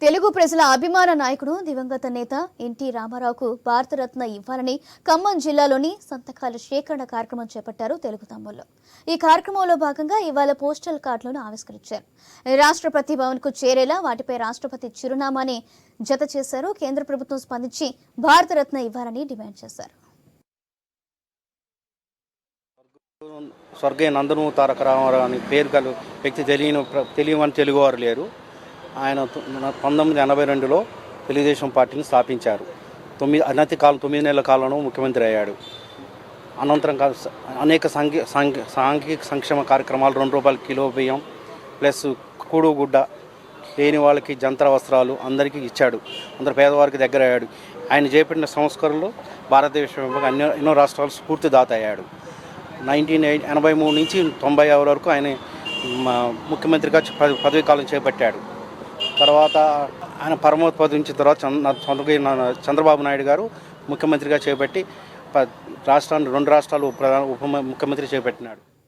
తెలుగు ప్రజల అభిమాన నాయకుడు దివంగత నేత ఎన్టీ రామారావుకు భారతరత్న ఇవ్వాలని ఖమ్మం జిల్లాలోని సంతకాల సేకరణ కార్యక్రమం చేపట్టారు తెలుగు తమ్ముళ్ళు. ఈ కార్యక్రమంలో భాగంగా ఇవాళ పోస్టల్ కార్డులను ఆవిష్కరించారు. రాష్ట్రపతి భవన్కు చేరేలా వాటిపై రాష్ట్రపతి చిరునామాని జత చేశారు. కేంద్ర ప్రభుత్వం స్పందించి భారతరత్న ఇవ్వాలని డిమాండ్ చేశారు. స్వర్గీయ నందను తారక రామారావు అని పేరు గల వ్యక్తి తెలియని ప్ర- తెలియని తెలుగువారు లేరు. ఆయన పంతొమ్మిది ఎనభై రెండులో తెలుగుదేశం పార్టీని స్థాపించారు. తొమ్మిది అనతి కాలం తొమ్మిది నెలల కాలంలో ముఖ్యమంత్రి అయ్యాడు. అనంతరం అనేక సంఘీ సాంఘి- సాంఘిక సంక్షేమ కార్యక్రమాలు రెండు రూపాయల కిలో బియ్యం ప్లస్ కూడుగుడ్డ లేని వాళ్ళకి జంతర వస్త్రాలు అందరికీ ఇచ్చాడు. అందరు పేదవారికి దగ్గర అయ్యాడు. ఆయన చేపట్టిన సంస్కరణలు భారతదేశం అన్ని ఎన్నో రాష్ట్రాలు స్ఫూర్తిదాత అయ్యాడు. నైన్టీన్ ఎనభై మూడు నుంచి తొంభై ఆరు వరకు ఆయన ముఖ్యమంత్రిగా చ- పదవీ కాలం చేపట్టాడు. తర్వాత ఆయన పరమోత్పదించిన తర్వాత చంద్ర చంద్రబాబు నా- చంద్రబాబు నాయుడు గారు ముఖ్యమంత్రిగా చేపట్టి ప- రాష్ట్రాన్ని రెండు రాష్ట్రాలు ప్రధాన ఉప ముఖ్యమంత్రి చేపట్టినాడు.